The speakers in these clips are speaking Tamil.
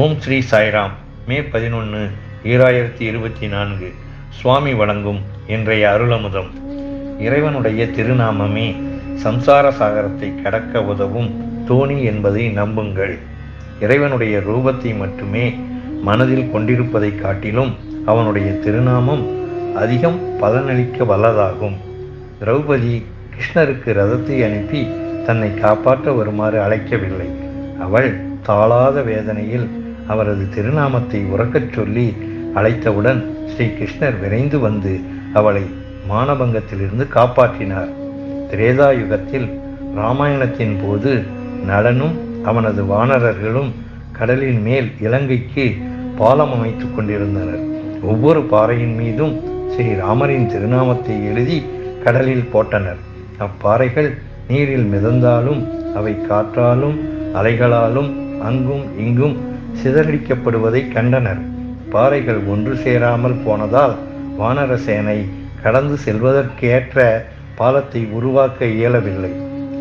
ஓம் ஸ்ரீ சாய்ராம். மே பதினொன்று ஈராயிரத்தி இருபத்தி நான்கு. சுவாமி வழங்கும் இன்றைய அருளமுதம். இறைவனுடைய திருநாமமே சம்சார சாகரத்தை கடக்க உதவும் தோணி என்பதை நம்புங்கள். இறைவனுடைய ரூபத்தை மட்டுமே மனதில் கொண்டிருப்பதை காட்டிலும் அவனுடைய திருநாமம் அதிகம் பலனளிக்க வல்லதாகும். திரௌபதி கிருஷ்ணருக்கு ரதத்தை அனுப்பி தன்னை காப்பாற்ற வருமாறு அழைக்கவில்லை. அவள் தாளாத வேதனையில் அவரது திருநாமத்தை உறக்கச் சொல்லி அழைத்தவுடன் ஸ்ரீ கிருஷ்ணர் விரைந்து வந்து அவளை மானபங்கத்திலிருந்து காப்பாற்றினார். திரேதா யுகத்தில் ராமாயணத்தின் போது நடனும் அவனது வானரர்களும் கடலின் மேல் இலங்கைக்கு பாலம் அமைத்துக் கொண்டிருந்தனர். ஒவ்வொரு பாறையின் மீதும் ஸ்ரீ ராமரின் திருநாமத்தை எழுதி கடலில் போட்டனர். அப்பாறைகள் நீரில் மிதந்தாலும் அவை காற்றாலும் அலைகளாலும் அங்கும் இங்கும் சிதறடிக்கப்படுவதை கண்டனர். பாறைகள் ஒன்று சேராமல் போனதால் வானரசேனை கடந்து செல்வதற்கேற்ற பாலத்தை உருவாக்க இயலவில்லை.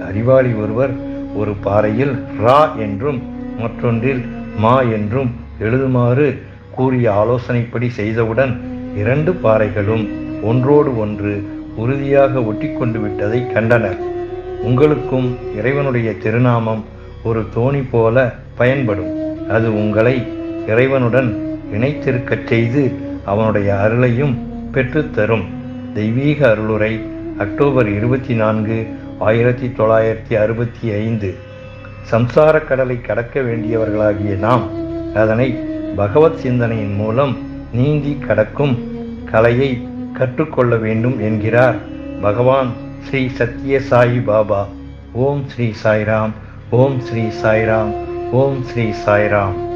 அறிவாளி ஒருவர் ஒரு பாறையில் ரா என்றும் மற்றொன்றில் மா என்றும் எழுதுமாறு கூறிய ஆலோசனைப்படி செய்தவுடன் இரண்டு பாறைகளும் ஒன்றோடு ஒன்று உறுதியாக ஒட்டிக்கொண்டு விட்டதை கண்டனர். உங்களுக்கும் இறைவனுடைய திருநாமம் ஒரு தோணி போல பயன்படும். அது உங்களை இறைவனுடன் இணைத்திருக்கச் செய்து அவனுடைய அருளையும் பெற்றுத்தரும் தெய்வீக அருளுரை அக்டோபர் இருபத்தி நான்கு ஆயிரத்தி தொள்ளாயிரத்தி அறுபத்தி ஐந்து. சம்சார கடலை கடக்க வேண்டியவர்களாகிய நாம் அதனை பகவத் சிந்தனையின் மூலம் நீந்தி கடக்கும் கலையை கற்றுக்கொள்ள வேண்டும் என்கிறார் பகவான் ஸ்ரீ சத்ய சாயி பாபா. ஓம் ஸ்ரீ சாய்ராம் ஓம் ஸ்ரீ சாய்ராம். ஓம் ஸ்ரீ சாய்ராம்.